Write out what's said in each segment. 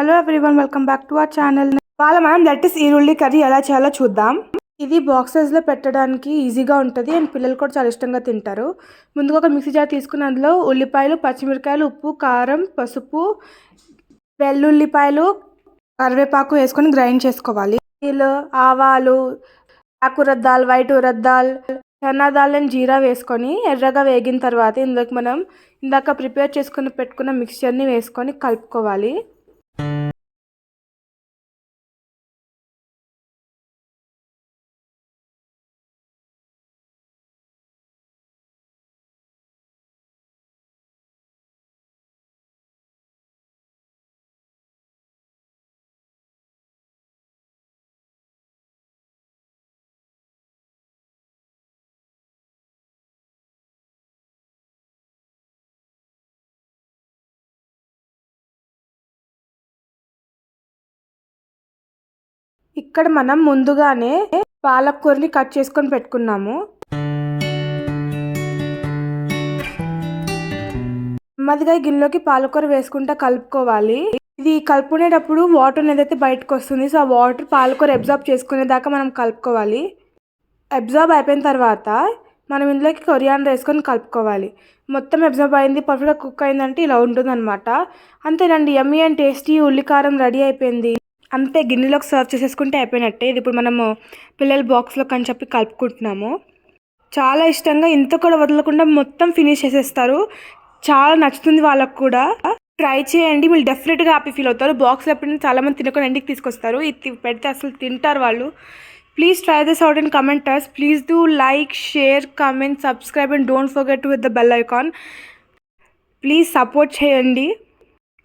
Hello everyone welcome back to our channel వాళ్ళ మనం lettuce ఈరుల్లి curry ఎలా చేయాలో చూద్దాం. ఇది బాక్సెస్లో పెట్టడానికి ఈజీగా ఉంటుంది అండ్ పిల్లలు కూడా చాలా ఇష్టంగా తింటారు. ముందుగా ఒక మిక్సీ జార్ తీసుకుని అందులో ఉల్లిపాయలు పచ్చిమిరకాయలు ఉప్పు కారం పసుపు వెల్లుల్లిపాయలు కరివేపాకు వేసుకొని గ్రైండ్ చేసుకోవాలి. నీళ్ళు ఆవాలు ఆకురద్దాలు వైట్ ఉరద్దాల్ చనా అండ్ జీరా వేసుకొని ఎర్రగా వేగిన తర్వాత ఇందులోకి మనం ఇందాక ప్రిపేర్ చేసుకుని పెట్టుకున్న మిక్స్చర్ని వేసుకొని కలుపుకోవాలి. ఇక్కడ మనం ముందుగానే పాలకూరని కట్ చేసుకొని పెట్టుకున్నాము. నెమ్మదిగా గిన్నెలోకి పాలకూర వేసుకుంటా కలుపుకోవాలి. ఇది కలుపుకునేటప్పుడు వాటర్ అనేది అయితే బయటకు వస్తుంది. సో ఆ వాటర్ పాలకూర అబ్జార్బ్ చేసుకునేదాకా మనం కలుపుకోవాలి. అబ్జార్బ్ అయిపోయిన తర్వాత మనం ఇందులోకి కొరియాండర్ వేసుకొని కలుపుకోవాలి. మొత్తం అబ్జర్బ్ అయింది పర్ఫెక్ట్గా కుక్ అయిందంటే ఇలా ఉంటుంది అనమాట అంతేనండి యమ్మీ అండ్ టేస్టీ ఉల్లికారం రెడీ అయిపోయింది. అంతే గిన్నెలోకి సర్వ్ చేసేసుకుంటే అయిపోయినట్టే. ఇది ఇప్పుడు మనము పిల్లల బాక్స్లోకి అని చెప్పి కలుపుకుంటున్నాము. చాలా ఇష్టంగా ఇంత కూడా వదలకుండా మొత్తం ఫినిష్ చేసేస్తారు. చాలా నచ్చుతుంది వాళ్ళకు కూడా. ట్రై చేయండి. మీరు డెఫినెట్గా హ్యాపీ ఫీల్ అవుతారు. బాక్స్లో ఎప్పుడైనా చాలామంది తినకుండా ఇంటికి తీసుకొస్తారు. ఇది పెడితే అసలు తింటారు వాళ్ళు. Please try this out in commenters please do like share comment subscribe and don't forget with the bell icon. Please support చేయండి.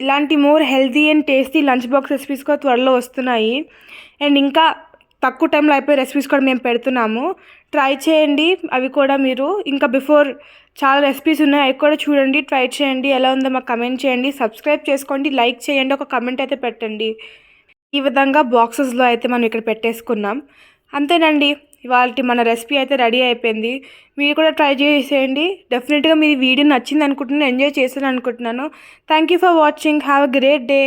ఇలాంటి more healthy and tasty lunch box recipes కూడా త్వరలో వస్తున్నాయి. అండ్ ఇంకా తక్కువ టైంలో అయిపోయే రెసిపీస్ కూడా మేము పెడుతున్నాము. ట్రై చేయండి అవి కూడా మీరు. ఇంకా బిఫోర్ చాలా రెసిపీస్ ఉన్నాయి అవి కూడా చూడండి ట్రై చేయండి. ఎలా ఉందో మాకు కమెంట్ చేయండి. సబ్స్క్రైబ్ చేసుకోండి లైక్ చేయండి ఒక కమెంట్ అయితే పెట్టండి. ఈ విధంగా బాక్సెస్లో అయితే మనం ఇక్కడ పెట్టేసుకున్నాం. అంతేనండి. ఇవాళ మన రెసిపీ అయితే రెడీ అయిపోయింది. మీరు కూడా ట్రై చేసేయండి. డెఫినెట్గా మీరు వీడియో నచ్చింది అనుకుంటున్నాను ఎంజాయ్ చేశాను అనుకుంటున్నాను thank you for watching have a great day